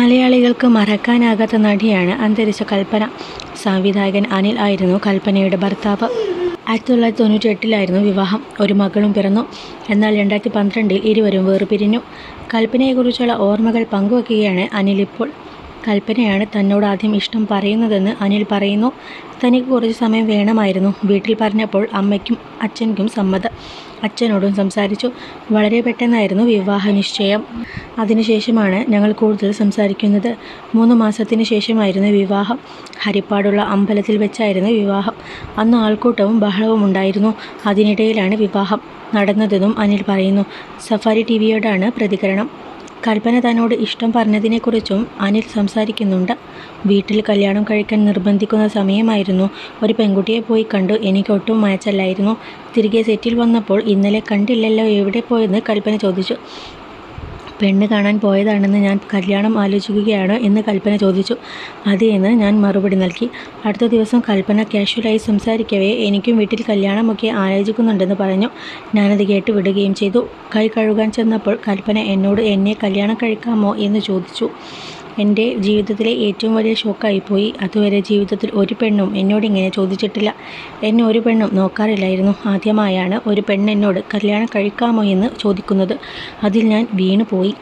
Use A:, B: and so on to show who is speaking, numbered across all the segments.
A: മലയാളികൾക്ക് മറക്കാനാകാത്ത നടിയാണ് അന്തരിച്ച കൽപ്പന. സംവിധായകൻ അനിൽ ആയിരുന്നു കൽപ്പനയുടെ ഭർത്താവ്. ആയിരത്തി തൊള്ളായിരത്തി തൊണ്ണൂറ്റി എട്ടിലായിരുന്നു വിവാഹം. ഒരു മകളും പിറന്നു. എന്നാൽ രണ്ടായിരത്തി പന്ത്രണ്ടിൽ ഇരുവരും വേർപിരിഞ്ഞു. കൽപ്പനയെക്കുറിച്ചുള്ള ഓർമ്മകൾ പങ്കുവയ്ക്കുകയാണ് അനിൽ ഇപ്പോൾ. കൽപ്പനയാണ് തന്നോട് ആദ്യം ഇഷ്ടം പറയുന്നതെന്ന് അനിൽ പറയുന്നു. തനിക്ക് കുറച്ച് സമയം വേണമായിരുന്നു. വീട്ടിൽ പറഞ്ഞപ്പോൾ അമ്മയ്ക്കും അച്ഛനും സമ്മതം അച്ഛനോടും സംസാരിച്ചു. വളരെ പെട്ടെന്നായിരുന്നു വിവാഹ നിശ്ചയം. അതിനുശേഷമാണ് ഞങ്ങൾ കൂടുതൽ സംസാരിക്കുന്നത്. മൂന്ന് മാസത്തിന് ശേഷമായിരുന്നു വിവാഹം. ഹരിപ്പാടുള്ള അമ്പലത്തിൽ വെച്ചായിരുന്നു വിവാഹം. അന്ന് ആൾക്കൂട്ടവും ബഹളവും ഉണ്ടായിരുന്നു. അതിനിടയിലാണ് വിവാഹം നടന്നതെന്നും അനിൽ പറയുന്നു. സഫാരി ടി വിയോടാണ് പ്രതികരണം. കൽപ്പന തന്നോട് ഇഷ്ടം പറഞ്ഞതിനെക്കുറിച്ചും അനിൽ സംസാരിക്കുന്നുണ്ട്. വീട്ടിൽ കല്യാണം കഴിക്കാൻ നിർബന്ധിക്കുന്ന സമയമായിരുന്നു. ഒരു പെൺകുട്ടിയെ പോയി കണ്ടു. എനിക്ക് ഒട്ടും മാച്ചല്ലായിരുന്നു. തിരികെ സെറ്റിൽ വന്നപ്പോൾ ഇന്നലെ കണ്ടില്ലല്ലോ എവിടെ പോയെന്ന് കൽപ്പന ചോദിച്ചു. പെണ്ണ് കാണാൻ പോയതാണെന്ന് ഞാൻ കല്യാണം ആലോചിക്കുകയാണോ എന്ന് കൽപ്പന ചോദിച്ചു. അതെയെന്ന് ഞാൻ മറുപടി നൽകി. അടുത്ത ദിവസം കൽപ്പന കാഷ്വലായി സംസാരിക്കവേ എനിക്കും വീട്ടിൽ കല്യാണമൊക്കെ ആലോചിക്കുന്നുണ്ടെന്ന് പറഞ്ഞു. ഞാനത് കേട്ട് വിടുകയും ചെയ്തു. കൈ കഴുകാൻ ചെന്നപ്പോൾ കൽപ്പന എന്നോട് എന്നെ കല്യാണം കഴിക്കാമോ? എന്ന് ചോദിച്ചു. എന്റെ ജീവിതത്തിലെ ഏറ്റവും വലിയ ഷോക്കായിപ്പോയി. അതുവരെ ജീവിതത്തിൽ ഒരു പെണ്ണും എന്നോട് ഇങ്ങനെ ചോദിച്ചിട്ടില്ല. എന്നെ ഒരു പെണ്ണും നോക്കാറില്ലായിരുന്നു. ആദ്യമായാണ് ഒരു പെണ്ണ് എന്നോട് കല്യാണം കഴിക്കാമോ എന്ന് ചോദിക്കുന്നത്. അതിൽ ഞാൻ വീണുപോയി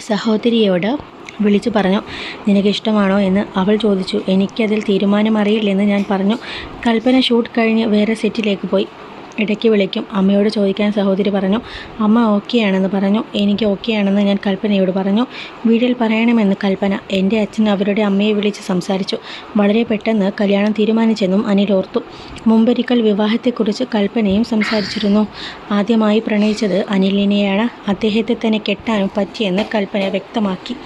A: സഹോദരിയോട് വിളിച്ചു പറഞ്ഞു നിനക്ക് ഇഷ്ടമാണോ എന്ന് അവൾ ചോദിച്ചു. എനിക്കതിൽ തീരുമാനം അറിയില്ലെന്ന് ഞാൻ പറഞ്ഞു. കൽപ്പന ഷൂട്ട് കഴിഞ്ഞ് വേറെ സെറ്റിലേക്ക് പോയി. ഇടയ്ക്ക് വിളിക്കും. അമ്മയോട് ചോദിക്കാൻ സഹോദരി പറഞ്ഞു അമ്മ ഓക്കെയാണെന്ന് പറഞ്ഞു. എനിക്ക് ഓക്കെയാണെന്ന് ഞാൻ കൽപ്പനയോട് പറഞ്ഞു. വീട്ടിൽ പറയണമെന്ന് കൽപ്പന. എന്റെ അച്ഛൻ അവരുടെ അമ്മയെ വിളിച്ച് സംസാരിച്ചു. വളരെ പെട്ടെന്ന് കല്യാണം തീരുമാനിച്ചെന്നും അനിൽ ഓർത്തു. മുമ്പൊരിക്കൽ വിവാഹത്തെക്കുറിച്ച് കൽപ്പനയും സംസാരിച്ചിരുന്നു. ആദ്യമായി പ്രണയിച്ചത് അനിലിനെയാണ്. അദ്ദേഹത്തെ തന്നെ കെട്ടാനും പറ്റിയെന്ന് കൽപ്പന വ്യക്തമാക്കി.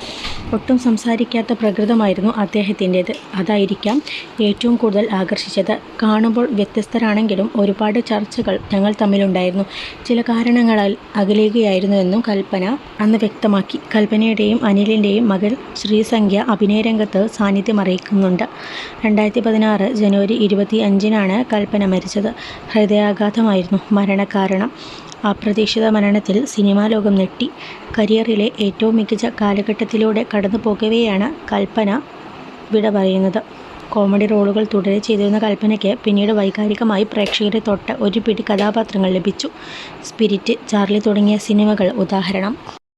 A: ഒട്ടും സംസാരിക്കാത്ത പ്രകൃതമായിരുന്നു അദ്ദേഹത്തിന്റേത്. അതായിരിക്കാം ഏറ്റവും കൂടുതൽ ആകർഷിച്ചത്. കാണുമ്പോൾ വ്യത്യസ്തരാണെങ്കിലും ഒരുപാട് ചർച്ചകൾ ഞങ്ങൾ തമ്മിലുണ്ടായിരുന്നു. ചില കാരണങ്ങളാൽ അകലുകയായിരുന്നുവെന്നും കൽപ്പന അന്ന് വ്യക്തമാക്കി. കൽപ്പനയുടെയും അനിലിന്റെയും മകൾ ശ്രീസംഖ്യ അഭിനയരംഗത്ത് സാന്നിധ്യം അറിയിക്കുന്നുണ്ട്. രണ്ടായിരത്തി പതിനാറ് ജനുവരി ഇരുപത്തി അഞ്ചിനാണ് കൽപ്പന മരിച്ചത്. ഹൃദയാഘാതമായിരുന്നു മരണകാരണം. അപ്രതീക്ഷിത മരണത്തിൽ സിനിമാ ലോകം ഞെട്ടി. കരിയറിലെ ഏറ്റവും മികച്ച കാലഘട്ടത്തിലൂടെ കടന്നു പോകവെയാണ് കൽപ്പന വിട പറയുന്നത്. കോമഡി റോളുകൾ തുടരെ ചെയ്തിരുന്ന കൽപ്പനയ്ക്ക് പിന്നീട് വൈകാരികമായി പ്രേക്ഷകരെ തൊട്ട ഒരു പിടി കഥാപാത്രങ്ങൾ ലഭിച്ചു. സ്പിരിറ്റ് ചാർലി തുടങ്ങിയ സിനിമകൾ ഉദാഹരണം.